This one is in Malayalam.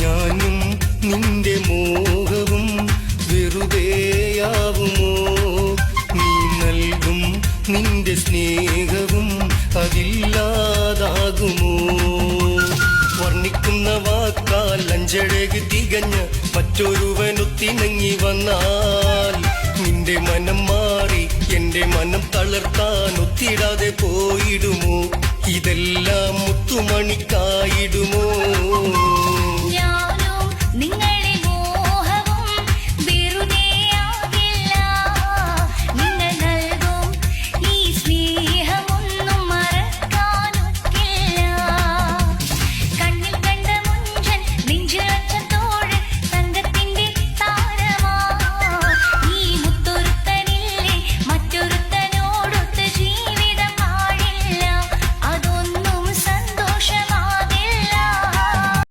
ഞാനും നിന്റെ മോഹവും വെറുതെയാവുമോ? നീ നൽകും നിന്റെ സ്നേഹവും അതില്ലാതാകുമോ? വർണിക്കുന്ന വാക്കാൽ അഞ്ചഴക് തികഞ്ഞ് മറ്റൊരുവനൊത്തിണങ്ങി വന്നാൽ നിന്റെ മനം മാറി എന്റെ മനം തളർത്താൻ ഒത്തിടാതെ പോയിടുമോ? ഇതെല്ലാം മുത്തുമണിക്കായി